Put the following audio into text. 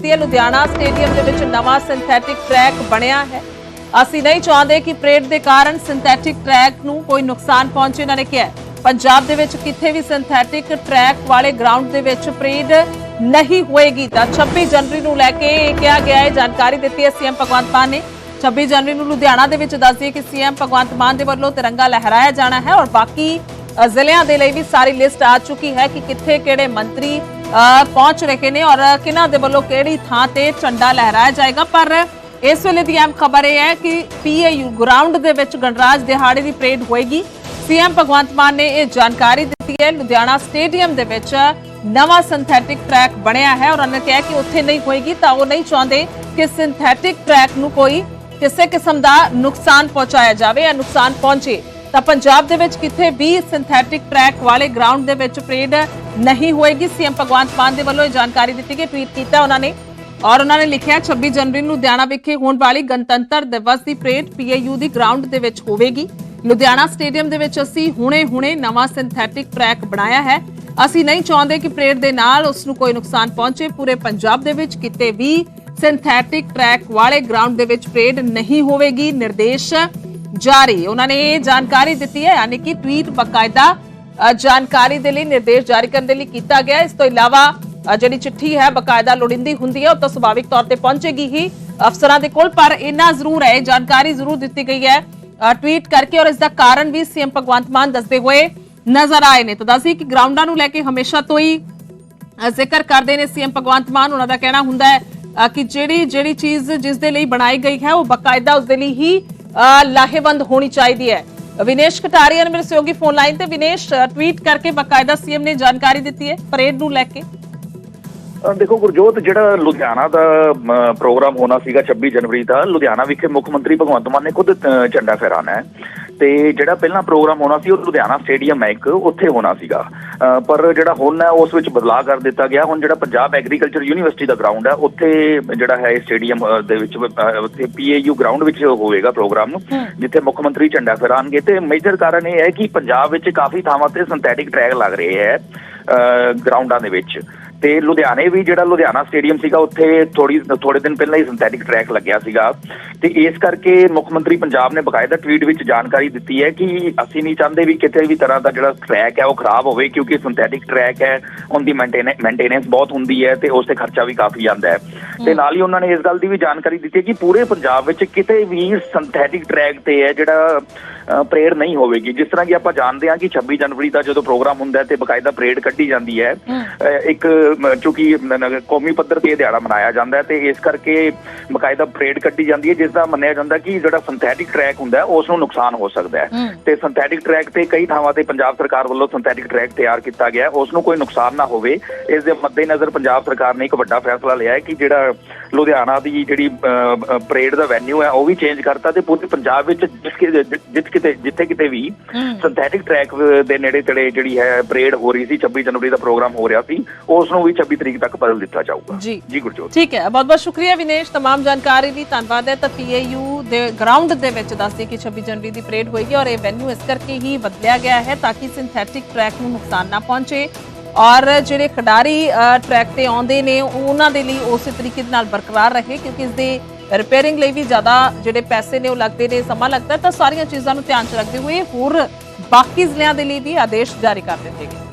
ਦਿੱਤੀ ਹੈ। ਲੁਧਿਆਣਾ ਸਟੇਡੀਅਮ ਦੇ ਵਿੱਚ ਨਵਾਂ ਸਿੰਥੈਟਿਕ ਟਰੈਕ ਬਣਿਆ ਹੈ। ਅਸੀਂ ਨਹੀਂ ਚਾਹੁੰਦੇ ਕਿ ਪਰੇਡ ਦੇ ਕਾਰਨ ਸਿੰਥੈਟਿਕ ਟਰੈਕ ਨੂੰ ਕੋਈ ਨੁਕਸਾਨ ਪਹੁੰਚੇ, ਇਹਨਾਂ ਨੇ ਕਿਹਾ ਪੰਜਾਬ ਦੇ ਵਿੱਚ ਕਿੱਥੇ ਵੀ ਸਿੰਥੈਟਿਕ ਟਰੈਕ ਵਾਲੇ ਗਰਾਊਂਡ ਦੇ ਵਿੱਚ ਪਰੇਡ ਨਹੀਂ ਹੋਏਗੀ। ਤਾਂ 26 ਜਨਵਰੀ ਨੂੰ ਲੈ ਕੇ ਇਹ ਕਿਹਾ ਗਿਆ ਹੈ। ਜਾਣਕਾਰੀ ਦਿੱਤੀ ਹੈ ਸੀਐਮ ਭਗਵੰਤ ਮਾਨ ਨੇ। 26 ਜਨਵਰੀ ਨੂੰ ਲੁਧਿਆਣਾ ਦੇ ਵਿੱਚ ਦੱਸਦੀ ਹੈ ਕਿ ਸੀਐਮ ਭਗਵੰਤ ਮਾਨ ਦੇ ਵੱਲੋਂ ਤਿਰੰਗਾ ਲਹਿਰਾਇਆ ਜਾਣਾ ਹੈ ਔਰ ਬਾਕੀ ਜ਼ਿਲ੍ਹਿਆਂ ਦੇ ਲਈ ਵੀ ਸਾਰੀ ਲਿਸਟ ਆ ਚੁੱਕੀ ਹੈ ਕਿ ਕਿੱਥੇ ਕਿਹੜੇ ਮੰਤਰੀ ਪਹੁੰਚ ਰਹੇ ਨੇ ਔਰ ਕਿਹਨਾਂ ਦੇ ਵੱਲੋਂ ਕਿਹੜੀ ਥਾਂ ਤੇ ਝੰਡਾ ਲਹਿਰਾਇਆ ਜਾਏਗਾ। ਪਰ ਇਸ ਵੇਲੇ ਦੀ ਅਹਿਮ ਖਬਰ ਇਹ ਹੈ ਕਿ ਪੀਏਯੂ ਗਰਾਊਂਡ ਦੇ ਵਿੱਚ ਗਣਰਾਜ ਦਿਹਾੜੇ ਦੀ ਪਰੇਡ ਹੋਏਗੀ। ਸੀਐਮ ਭਗਵੰਤ ਮਾਨ ਨੇ ਇਹ ਜਾਣਕਾਰੀ ਦਿੱਤੀ ਹੈ। ਲੁਧਿਆਣਾ ਸਟੇਡੀਅਮ ਦੇ ਵਿੱਚ ਨਵਾਂ ਸਿੰਥੈਟਿਕ ਟਰੈਕ ਬਣਿਆ ਹੈ ਔਰ ਉਹਨਾਂ ਨੇ ਕਿਹਾ ਕਿ ਉੱਥੇ ਨਹੀਂ ਹੋਏਗੀ ਤਾਂ ਉਹ ਨਹੀਂ ਚਾਹੁੰਦੇ ਕਿ ਸਿੰਥੈਟਿਕ ਟਰੈਕ ਨੂੰ ਕੋਈ ਕਿਸੇ ਕਿਸਮ ਦਾ ਨੁਕਸਾਨ ਪਹੁੰਚਾਇਆ ਜਾਵੇ ਜਾਂ ਨੁਕਸਾਨ ਪਹੁੰਚੇ। ਤਾਂ ਪੰਜਾਬ ਦੇ ਵਿੱਚ ਕਿਤੇ ਵੀ ਸਿੰਥੈਟਿਕ ਟਰੈਕ ਵਾਲੇ ਗਰਾਊਂਡ ਦੇ ਵਿੱਚ ਪਰੇਡ ਨਹੀਂ ਹੋਏਗੀ। ਸੀਐਮ ਭਗਵੰਤ ਮਾਨ ਦੇ ਵੱਲੋਂ ਇਹ ਜਾਣਕਾਰੀ ਦਿੱਤੀ ਗਈ ਟਵੀਟ ਕੀਤਾ ਉਹਨਾਂ ਨੇ। ਔਰ ਉਹਨਾਂ ਨੇ ਲਿਖਿਆ 26 ਜਨਵਰੀ ਨੂੰ ਲੁਧਿਆਣਾ ਵਿਖੇ ਹੋਣ ਵਾਲੀ ਗਣਤੰਤਰ ਦਿਵਸ ਦੀ ਪਰੇਡ ਪੀਏਯੂ ਦੀ ਗਰਾਊਂਡ ਦੇ ਵਿੱਚ ਹੋਵੇਗੀ। ਲੁਧਿਆਣਾ ਸਟੇਡੀਅਮ ਦੇ ਵਿੱਚ ਅਸੀਂ ਹੁਣੇ-ਹੁਣੇ ਨਵਾਂ ਸਿੰਥੈਟਿਕ ਟਰੈਕ ਬਣਾਇਆ ਹੈ। ਅਸੀਂ ਨਹੀਂ ਚਾਹੁੰਦੇ ਕਿ ਪਰੇਡ ਦੇ ਨਾਲ ਉਸ ਨੂੰ ਕੋਈ ਨੁਕਸਾਨ ਪਹੁੰਚੇ। ਪੂਰੇ ਪੰਜਾਬ ਦੇ ਵਿੱਚ ਕਿਤੇ ਵੀ ਸਿੰਥੈਟਿਕ ਟਰੈਕ ਵਾਲੇ ਗਰਾਊਂਡ ਦੇ ਵਿੱਚ ਪਰੇਡ ਨਹੀਂ ਹੋਵੇਗੀ। ਨਿਰਦੇਸ਼ ਜਾਰੀ। ਉਹਨਾਂ ਨੇ ਇਹ ਜਾਣਕਾਰੀ ਦਿੱਤੀ ਹੈ, ਯਾਨੀ ਕਿ ਟਵੀਟ ਬਕਾਇਦਾ ਜਾਣਕਾਰੀ ਦੇ ਲਈ ਨਿਰਦੇਸ਼ ਜਾਰੀ ਕਰਨ ਦੇ ਲਈ ਕੀਤਾ ਗਿਆ ਇਸ ਤੋਂ ਇਲਾਵਾ ਜਿਹੜੀ ਚਿੱਠੀ ਹੈ, ਬਕਾਇਦਾ ਲੋੜਿੰਦੀ ਹੁੰਦੀ ਹੈ, ਉਹ ਤਾਂ ਸੁਭਾਵਿਕ ਤੌਰ ਤੇ ਪਹੁੰਚੇਗੀ ਹੀ ਅਫਸਰਾਂ ਦੇ ਕੋਲ, ਪਰ ਇੰਨਾ ਜ਼ਰੂਰ ਹੈ ਜਾਣਕਾਰੀ ਜ਼ਰੂਰ ਦਿੱਤੀ ਗਈ ਹੈ ਟਵੀਟ ਕਰਕੇ ਔਰ ਇਸ ਦਾ ਕਾਰਨ ਵੀ ਸੀਐਮ ਭਗਵੰਤ ਮਾਨ ਦੱਸਦੇ ਹੋਏ ਨਜ਼ਰ ਆਏ ਨੇ। ਤਾਂ ਦੱਸੀ ਕਿ ਗਰਾਊਂਡਾਂ ਨੂੰ ਲੈ ਕੇ ਹਮੇਸ਼ਾ ਤੋਂ ਹੀ ਜ਼ਿਕਰ ਕਰਦੇ ਨੇ ਸੀਐਮ ਭਗਵੰਤ ਮਾਨ। ਉਹਨਾਂ ਦਾ ਕਹਿਣਾ ਹੁੰਦਾ ਹੈ ਕਿ ਜਿਹੜੀ ਜਿਹੜੀ ਚੀਜ਼ ਜਿਸ ਦੇ ਲਈ ਬਣਾਈ ਗਈ ਹੈ, ਉਹ ਬਕਾਇਦਾ ਉਸ ਦੇ ਲਈ ਹੀ ਲਾਹੇਵੰਦ ਹੋਣੀ ਚਾਹੀਦੀ ਹੈ। ਵਿਨੇਸ਼ ਕਟਾਰੀਆ ਨੇ ਮੇਰੇ ਸਹਿਯੋਗੀ ਫੋਨ ਲਾਈਨ ਤੇ ਵਿਨੇਸ਼ ਟਵੀਟ ਕਰਕੇ ਬਕਾਇਦਾ ਸੀਐਮ ਨੇ ਜਾਣਕਾਰੀ ਦਿੱਤੀ ਹੈ ਪਰੇਡ ਨੂੰ ਲੈ ਕੇ। ਦੇਖੋ ਗੁਰਜੋਤ, ਜਿਹੜਾ ਲੁਧਿਆਣਾ ਦਾ ਪ੍ਰੋਗਰਾਮ ਹੋਣਾ ਸੀਗਾ 26 ਜਨਵਰੀ ਦਾ, ਲੁਧਿਆਣਾ ਵਿਖੇ ਮੁੱਖ ਮੰਤਰੀ ਭਗਵੰਤ ਮਾਨ ਨੇ ਖੁਦ ਝੰਡਾ ਫਹਿਰਾਣਾ ਹੈ। ਤੇ ਜਿਹੜਾ ਪਹਿਲਾਂ ਪ੍ਰੋਗਰਾਮ ਹੋਣਾ ਸੀ ਉਹ ਲੁਧਿਆਣਾ ਸਟੇਡੀਅਮ ਹੈ ਇੱਕ ਉੱਥੇ ਹੋਣਾ ਸੀਗਾ। ਪਰ ਜਿਹੜਾ ਹੁਣ ਹੈ ਉਸ ਵਿੱਚ ਬਦਲਾਅ ਕਰ ਦਿੱਤਾ ਗਿਆ। ਹੁਣ ਜਿਹੜਾ ਪੰਜਾਬ ਐਗਰੀਕਲਚਰ ਯੂਨੀਵਰਸਿਟੀ ਦਾ ਗਰਾਊਂਡ ਹੈ ਉੱਥੇ ਜਿਹੜਾ ਹੈ ਸਟੇਡੀਅਮ ਦੇ ਵਿੱਚ ਉੱਥੇ ਪੀਏਯੂ ਗਰਾਊਂਡ ਵਿੱਚ ਹੋਵੇਗਾ ਪ੍ਰੋਗਰਾਮ ਜਿੱਥੇ ਮੁੱਖ ਮੰਤਰੀ ਝੰਡਾ ਫਹਿਰਾਣਗੇ ਤੇ ਮੇਜਰ ਕਾਰਨ ਇਹ ਹੈ ਕਿ ਪੰਜਾਬ ਵਿੱਚ ਕਾਫੀ ਥਾਵਾਂ ਤੇ ਸਿੰਥੈਟਿਕ ਟਰੈਕ ਲੱਗ ਰਹੇ ਹੈ ਗਰਾਊਂਡਾਂ ਦੇ ਵਿੱਚ। ਤੇ ਲੁਧਿਆਣੇ ਵੀ ਜਿਹੜਾ ਲੁਧਿਆਣਾ ਸਟੇਡੀਅਮ ਸੀਗਾ ਉੱਥੇ ਥੋੜੀ ਥੋੜੇ ਦਿਨ ਪਹਿਲਾਂ ਹੀ ਸਿੰਥੈਟਿਕ ਟਰੈਕ ਲੱਗਿਆ ਸੀਗਾ। ਤੇ ਇਸ ਕਰਕੇ ਮੁੱਖ ਮੰਤਰੀ ਪੰਜਾਬ ਨੇ ਬਕਾਇਦਾ ਟਵੀਟ ਵਿੱਚ ਜਾਣਕਾਰੀ ਦਿੱਤੀ ਹੈ ਕਿ ਅਸੀਂ ਨਹੀਂ ਚਾਹੁੰਦੇ ਵੀ ਕਿਤੇ ਵੀ ਤਰ੍ਹਾਂ ਦਾ ਜਿਹੜਾ ਟਰੈਕ ਹੈ ਉਹ ਖਰਾਬ ਹੋਵੇ ਕਿਉਂਕਿ ਸਿੰਥੈਟਿਕ ਟਰੈਕ ਹੈ ਉਹਦੀ ਮੇਨਟੇਨੈਂਸ ਬਹੁਤ ਹੁੰਦੀ ਹੈ ਤੇ ਉਸ ਤੇ ਖਰਚਾ ਵੀ ਕਾਫੀ ਆਂਦਾ ਹੈ। ਤੇ ਨਾਲ ਹੀ ਉਹਨਾਂ ਨੇ ਇਸ ਗੱਲ ਦੀ ਵੀ ਜਾਣਕਾਰੀ ਦਿੱਤੀ ਹੈ ਕਿ ਪੂਰੇ ਪੰਜਾਬ ਵਿੱਚ ਕਿਤੇ ਵੀ ਸਿੰਥੈਟਿਕ ਟਰੈਕ ਤੇ ਹੈ ਜਿਹੜਾ ਪ੍ਰੇਡ ਨਹੀਂ ਹੋਵੇਗੀ। ਜਿਸ ਤਰ੍ਹਾਂ ਕਿ ਆਪਾਂ ਜਾਣਦੇ ਹਾਂ ਕਿ 26 ਜਨਵਰੀ ਦਾ ਜਦੋਂ ਪ੍ਰੋਗਰਾਮ ਹੁੰਦਾ ਹੈ ਤੇ ਬਕਾਇਦਾ ਪਰੇਡ ਕੱਢੀ ਜਾਂਦੀ ਹੈ। ਇੱਕ ਨ- ਕੌਮੀ ਪੱਧਰ ਤੇ ਇਹ ਦਿਹਾੜਾ ਮਨਾਇਆ ਜਾਂਦਾ ਹੈ ਤੇ ਇਸ ਕਰਕੇ ਬਕਾਇਦਾ ਪਰੇਡ ਕੱਢੀ ਜਾਂਦੀ ਹੈ ਜਿਸ ਦਾ ਮੰਨਿਆ ਜਾਂਦਾ ਕਿ ਜਿਹੜਾ ਸਿੰਥੈਟਿਕ ਟਰੈਕ ਹੁੰਦਾ ਉਸ ਨੂੰ ਨੁਕਸਾਨ ਹੋ ਸਕਦਾ ਹੈ। ਤੇ ਸਿੰਥੈਟਿਕ ਟਰੈਕ ਤੇ ਕਈ ਥਾਵਾਂ ਤੇ ਪੰਜਾਬ ਸਰਕਾਰ ਵੱਲੋਂ ਸਿੰਥੈਟਿਕ ਟਰੈਕ ਤਿਆਰ ਕੀਤਾ ਗਿਆ ਉਸ ਨੂੰ ਕੋਈ ਨੁਕਸਾਨ ਨਾ ਹੋਵੇ। ਇਸ ਦੇ ਮੱਦੇਨਜ਼ਰ ਪੰਜਾਬ ਸਰਕਾਰ ਨੇ ਇੱਕ ਵੱਡਾ ਫੈਸਲਾ ਲਿਆ ਹੈ ਕਿ ਜਿਹੜਾ ਲੁਧਿਆਣਾ ਦੀ ਜਿਹੜੀ ਪਰੇਡ ਦਾ ਵੈਨਿਊ ਹੈ ਉਹ ਵੀ ਚੇਂਜ ਕਰਤਾ ਤੇ ਪੂਰੇ ਪੰਜਾਬ ਵਿੱਚ ਜਿਸ ਜਿੱਥੇ ਕਿਤੇ ਜਿੱਥੇ ਕਿਤੇ ਵੀ ਸਿੰਥੈਟਿਕ ਟਰੈਕ ਦੇ ਨੇੜੇ ਤੇੜੇ ਜਿਹੜੀ ਹੈ ਪਰੇਡ ਹੋ ਰਹੀ ਸੀ 26 ਜਨਵਰੀ ਦਾ ਪ੍ਰੋਗਰਾਮ ਹੋ ਰਿਹਾ ਸੀ ਉਸ ਨੂੰ ਵੀ 26 ਤਰੀਕ ਤੱਕ ਬਦਲ ਦਿੱਤਾ ਜਾਊਗਾ। ਜੀ। ਜੀ ਗੁਰਜੋਤ। ਠੀਕ ਹੈ। ਬਹੁਤ ਬਹੁਤ ਸ਼ੁਕਰੀਆ ਵਿਨੇਸ਼ ਤਮਾਮ ਜਾਣਕਾਰੀ ਲਈ ਧੰਨਵਾਦ ਹੈ। ਤਾਂ ਪੀਏਯੂ ਦੇ ਗਰਾਊਂਡ ਦੇ ਵਿੱਚ ਦੱਸਦੇ ਕਿ 26 ਜਨਵਰੀ ਦੀ ਪਰੇਡ ਹੋਏਗੀ ਔਰ ਇਹ ਵੈਨਿਊ ਇਸ ਕਰਕੇ ਹੀ ਬਦਲਿਆ ਗਿਆ ਹੈ ਤਾਂ ਕਿ ਸਿੰਥੈਟਿਕ ਟਰੈਕ ਨੂੰ ਨੁਕਸਾਨ ਨਾ ਪਹੁੰਚੇ। ਔਰ ਜਿਹੜੇ ਖਿਡਾਰੀ ਟਰੈਕ ਤੇ ਆਉਂਦੇ ਨੇ ਉਹਨਾਂ ਦੇ ਲਈ ਉਸੇ ਤਰੀਕੇ ਦੇ ਨਾਲ ਬਰਕਰਾਰ ਰਹੇ ਕਿਉਂਕਿ ਇਸ ਦੇ ਰਿਪੇਅਰਿੰਗ ਲਈ ਵੀ ਜ਼ਿਆਦਾ ਜਿਹੜੇ ਪੈਸੇ ਨੇ ਉਹ ਲੱਗਦੇ ਨੇ ਸਮਾਂ ਲੱਗਦਾ ਤਾਂ ਸਾਰੀਆਂ ਚੀਜ਼ਾਂ ਨੂੰ ਧਿਆਨ 'ਚ ਰੱਖਦੇ ਹੋਏ ਹੋਰ ਬਾਕੀ ਜ਼ਿਲ੍ਹਿਆਂ ਦੇ ਲਈ ਵੀ ਆਦੇਸ਼ ਜਾਰੀ ਕਰ ਦਿੱਤੇ ਗਏ।